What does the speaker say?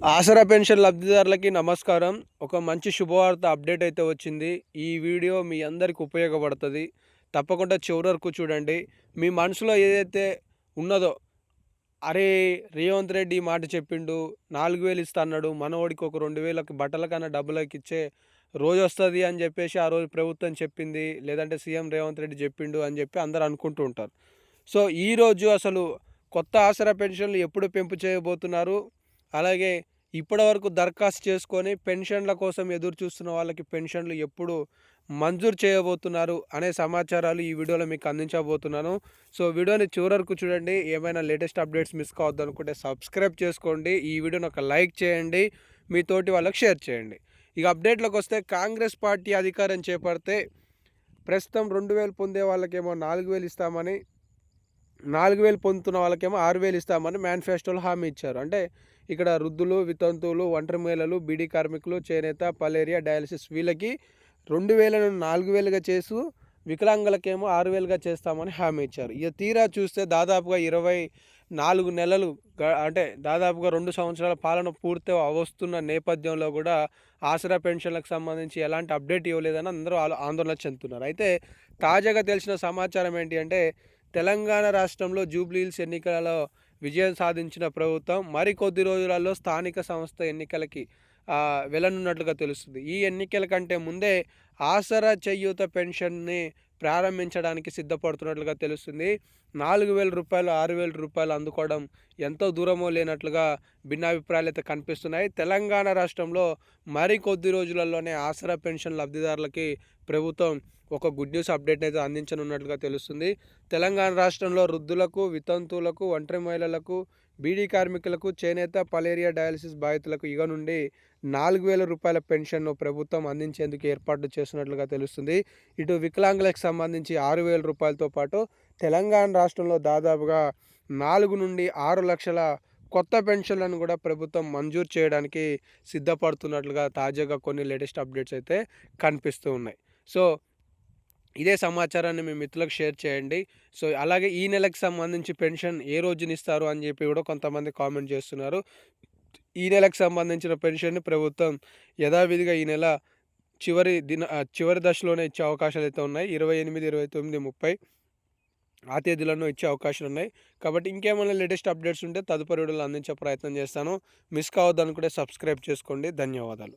ఆసరా pension లబ్ధిదారులకి నమస్కారం. ఒక మంచి శుభవార్త అప్డేట్ అయితే వచ్చింది. ఈ వీడియో మీ అందరికి ఉపయోగపడుతుంది. తప్పకుండా చివరి వరకు చూడండి. మీ మనసులో ఏదైతే ఉన్నదో అరే రేవంత్ రెడ్డి మాట చెప్పిండు నాలుగు వేలు ఇస్తా అన్నాడు మనవాడికి ఒక రెండు వేలకి బట్టల కన్నా డబ్బులకి ఇచ్చే రోజు వస్తుంది అని చెప్పేసి ఆ రోజు ప్రభుత్వం చెప్పింది లేదంటే సీఎం రేవంత్ రెడ్డి చెప్పిండు అని చెప్పి అందరు అనుకుంటూ ఉంటారు. సో ఈరోజు అసలు కొత్త ఆసరా పెన్షన్లు ఎప్పుడు పెంపు చేయబోతున్నారు? అలాగే ఇప్పటివరకు దరఖాస్తు చేసుకొని పెన్షన్ల కోసం ఎదురు చూస్తున్న వాళ్ళకి పెన్షన్లు ఎప్పుడు మంజూరు చేయబోతున్నారు అనే సమాచారాలు ఈ వీడియోలో మీకు అందించబోతున్నాను. సో వీడియోని చివరకు చూడండి. ఏమైనా లేటెస్ట్ అప్డేట్స్ మిస్ కావద్దు అనుకుంటే సబ్స్క్రైబ్ చేసుకోండి. ఈ వీడియోని ఒక లైక్ చేయండి. మీ తోటి వాళ్ళకి షేర్ చేయండి. ఇక అప్డేట్లోకి వస్తే కాంగ్రెస్ పార్టీ అధికారం చేపడితే ప్రస్తుతం రెండు వేలు పొందే వాళ్ళకేమో నాలుగు వేలు ఇస్తామని నాలుగు వేలు పొందుతున్న వాళ్ళకేమో ఆరు వేలు ఇస్తామని మేనిఫెస్టోలో హామీ ఇచ్చారు. అంటే ఇక్కడ వృద్ధులు వితంతువులు ఒంటరి మహిళలు బీడీ కార్మికులు చేనేత పలేరియా డయాలసిస్ వీళ్ళకి రెండు వేలను నాలుగు వేలుగా చేస్తూ వికలాంగులకేమో ఆరు వేలుగా చేస్తామని హామీ ఇచ్చారు. ఇక తీరా చూస్తే దాదాపుగా ఇరవై నాలుగు నెలలు అంటే దాదాపుగా రెండు సంవత్సరాల పాలన పూర్తి వస్తున్న నేపథ్యంలో కూడా ఆసరా పెన్షన్లకు సంబంధించి ఎలాంటి అప్డేట్ ఇవ్వలేదని అందరూ ఆందోళన చెందుతున్నారు. అయితే తాజాగా తెలిసిన సమాచారం ఏంటి అంటే తెలంగాణ రాష్ట్రంలో జూబ్లీహిల్స్ ఎన్నికలలో విజయం సాధించిన ప్రభుత్వం మరికొద్ది రోజులలో స్థానిక సంస్థ ఎన్నికలకి వెళ్ళనున్నట్లుగా తెలుస్తుంది. ఈ ఎన్నికల కంటే ముందే ఆసరా చేయూత పెన్షన్ని ప్రారంభించడానికి సిద్ధపడుతున్నట్లుగా తెలుస్తుంది. నాలుగు వేల రూపాయలు ఆరు వేల రూపాయలు అందుకోవడం ఎంతో దూరమో లేనట్లుగా భిన్నాభిప్రాయాలు అయితే కనిపిస్తున్నాయి. తెలంగాణ రాష్ట్రంలో మరికొద్ది రోజులలోనే ఆసరా పెన్షన్ లబ్ధిదారులకి ప్రభుత్వం ఒక గుడ్ న్యూస్ అప్డేట్ అయితే అందించనున్నట్లుగా తెలుస్తుంది. తెలంగాణ రాష్ట్రంలో వృద్ధులకు వితంతువులకు ఒంటరి మహిళలకు బీడీ కార్మికులకు చేనేత పలేరియా డయాలసిస్ బాధితులకు ఇక నుండి నాలుగు వేల రూపాయల పెన్షన్ను ప్రభుత్వం అందించేందుకు ఏర్పాటు చేస్తున్నట్లుగా తెలుస్తుంది. ఇటు వికలాంగులకు సంబంధించి ఆరు వేల రూపాయలతో పాటు తెలంగాణ రాష్ట్రంలో దాదాపుగా నాలుగు నుండి ఆరు లక్షల కొత్త పెన్షన్లను కూడా ప్రభుత్వం మంజూరు చేయడానికి సిద్ధపడుతున్నట్లుగా తాజాగా కొన్ని లేటెస్ట్ అప్డేట్స్ అయితే కనిపిస్తూ ఉన్నాయి. సో ఇదే సమాచారాన్ని మీ మిత్రులకు షేర్ చేయండి. సో అలాగే ఈ నెలకు సంబంధించి పెన్షన్ ఏ రోజునిస్తారు అని చెప్పి కూడా కొంతమంది కామెంట్ చేస్తున్నారు. ఈ నెలకు సంబంధించిన పెన్షన్ని ప్రభుత్వం యథావిధిగా ఈ నెల చివరి దిన చివరి దశలోనే ఇచ్చే అవకాశాలు అయితే ఉన్నాయి. ఇరవై ఎనిమిది ఇరవై తొమ్మిది ముప్పై ఆ తేదీలను ఇచ్చే అవకాశాలు ఉన్నాయి. కాబట్టి ఇంకేమైనా లేటెస్ట్ అప్డేట్స్ ఉంటే తదుపరి వీడియోలు అందించే ప్రయత్నం చేస్తాను. మిస్ కావద్దనుకుంటే సబ్స్క్రైబ్ చేసుకోండి. ధన్యవాదాలు.